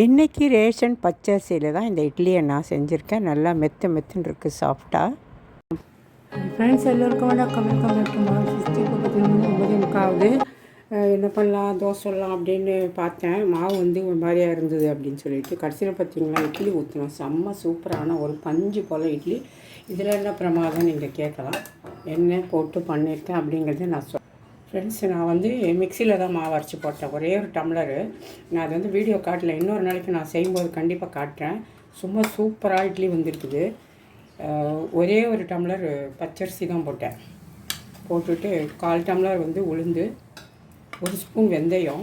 இன்றைக்கி ரேஷன் பச்சரிசியில் தான் இந்த இட்லியை நான் செஞ்சுருக்கேன். நல்லா மெத்து மெத்துன்னு இருக்குது சாஃப்டாக ஃப்ரெண்ட்ஸ் எல்லோருக்கும் வணக்கம். Welcome back to sixty. பார்த்தீங்கன்னா ஒம்பது முக்காவது என்ன பண்ணலாம்? தோசை சொல்லலாம் அப்படின்னு பார்த்தேன். மாவு வந்து ஒரு மாதிரியாக இருந்தது அப்படின்னு சொல்லிட்டு. கடைசியில் பார்த்தீங்கன்னா இட்லி ஊற்றினோம் செம்ம சூப்பரான ஒரு பஞ்சு போல் இட்லி. இதில் என்ன பிரமாதம் நீங்கள் கேட்கலாம். என்ன போட்டு பண்ணியிருக்கேன் அப்படிங்கிறத நான் சொல் ஃப்ரெண்ட்ஸ் நான் வந்து மிக்சியில் தான் மாவு அரைச்சி போட்டேன். ஒரே ஒரு டம்ளரு. நான் அது வந்து வீடியோ காட்டல. இன்னொரு நாளைக்கு நான் செய்யும்போது கண்டிப்பாக காட்டுறேன். சும்மா சூப்பராக இட்லி வந்துருக்குது. ஒரே ஒரு டம்ளர் பச்சரிசி தான் போட்டேன். போட்டுட்டு கால் டம்ளர் வந்து உளுந்து ஒரு ஸ்பூன் வெந்தயம்.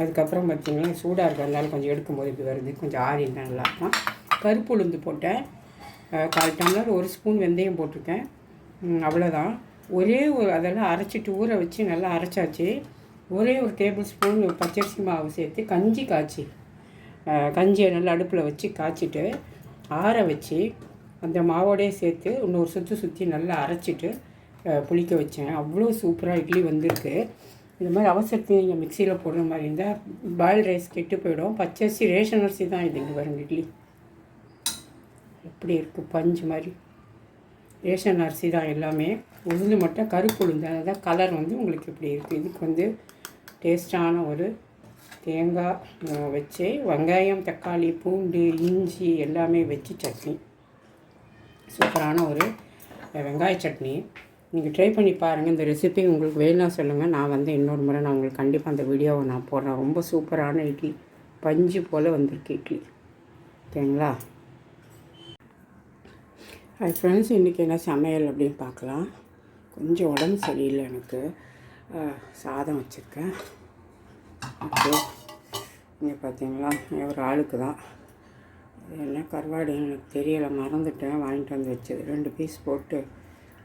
அதுக்கப்புறம் பார்த்தீங்கன்னா சூடாக இருக்கிறதுனால கொஞ்சம் எடுக்கும்போது இப்படி வருது. கொஞ்சம் ஆறி நல்லாயிருக்கும். கருப்பு உளுந்து போட்டேன். கால் டம்ளர் ஒரு ஸ்பூன் வெந்தயம் போட்டிருக்கேன். அவ்வளோதான் ஒரே ஒரு அதெல்லாம் அரைச்சிட்டு ஊற வச்சு நல்லா அரைச்சாச்சு. ஒரே ஒரு டேபிள் ஸ்பூன் பச்சரிசி மாவு சேர்த்து கஞ்சி காய்ச்சி கஞ்சியை நல்லா அடுப்பில் வச்சு காய்ச்சிட்டு ஆற வச்சு அந்த மாவோடயே சேர்த்து இன்னொரு சுற்றி சுற்றி நல்லா அரைச்சிட்டு புளிக்க வச்சேன். அவ்வளோ சூப்பராக இட்லி வந்திருக்கு. இந்த மாதிரி அவசரத்தையும் நீங்கள் மிக்சியில் போடுற மாதிரி இருந்தால் பாயில் ரைஸ் கெட்டு போயிடும். பச்சரிசி ரேஷன் அரிசி தான் இது இங்கே வரும் இட்லி. எப்படி இருக்குது பஞ்சு மாதிரி. ரேஷன் அரிசி தான் எல்லாமே. உளுந்து மட்டும் கருப்பு உளுந்து. அதுதான் கலர் வந்து உங்களுக்கு இப்படி இருக்குது இதுக்கு வந்து டேஸ்டான ஒரு தேங்காய் வச்சு வெங்காயம் தக்காளி பூண்டு இஞ்சி எல்லாமே வச்சு சட்னி. சூப்பரான ஒரு வெங்காய சட்னி. நீங்கள் ட்ரை பண்ணி பாருங்கள் இந்த ரெசிபி உங்களுக்கு வேணும்னா சொல்லுங்கள் நான் வந்து இன்னொரு முறை நான் உங்களுக்கு கண்டிப்பாக அந்த வீடியோவை நான் போடுறேன். ரொம்ப சூப்பரான இட்லி. பஞ்சு போல் வந்திருக்கு இட்லி. ஓகேங்களா ஹாய் ஃப்ரெண்ட்ஸ் இன்றைக்கி என்ன சமையல் அப்படின்னு பார்க்கலாம். கொஞ்சம் உடம்பு சரியில்லை எனக்கு. சாதம் வச்சுருக்கேன். ஓகே இங்கே பார்த்தீங்களா ஒரு ஆளுக்கு தான். அது என்ன கருவாடுன்னு எனக்கு தெரியலை மறந்துட்டேன். வாங்கிட்டு வந்து வச்சது. ரெண்டு பீஸ் போட்டு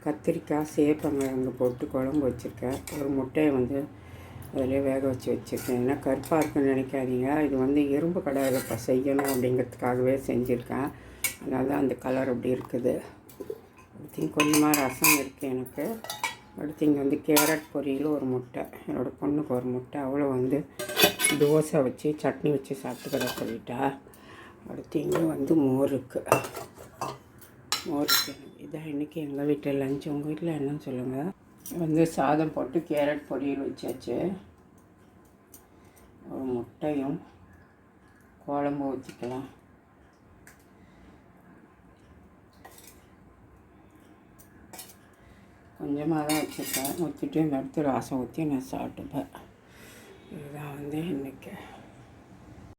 கத்திரிக்காய் சேப்பங்கிழங்கு போட்டு குழம்பு வச்சுருக்கேன். ஒரு முட்டையை வந்து அதிலே வேக வச்சு வச்சுருக்கேன். ஏன்னா கருப்பாக இருக்குன்னு நினைக்காதீங்க. இது வந்து இரும்பு கடாயில் இப்போ செய்யணும் அப்படிங்கிறதுக்காகவே செஞ்சுருக்கேன். அதனால தான் அந்த கலர் அப்படி இருக்குது. அடுத்து கொஞ்சமாக ரசம் இருக்குது எனக்கு. அடுத்து இங்கே வந்து கேரட் பொரியல் ஒரு முட்டை. என்னோடய பொண்ணுக்கு ஒரு முட்டை. அவ்வளோ வந்து தோசை வச்சு சட்னி வச்சு சாப்பிட்டுக்கிற சொல்லிட்டா. அடுத்து இங்கே வந்து மோர் இருக்குது மோர் இதான் இன்றைக்கி எங்கள் வீட்டில் லஞ்ச். உங்கள் வீட்டில் என்னன்னு சொல்லுங்கள் வந்து சாதம் போட்டு கேரட் பொரியல் வச்சாச்சு. ஒரு முட்டையும் குழம்பு ஊற்றிக்கலாம் கொஞ்சமாக தான் வச்சுருக்கேன். ஊற்றிட்டு இந்த இடத்துல ரசம் ஊற்றி நான் சாப்பிட்டுப்பேன். இதுதான் வந்து இன்றைக்கி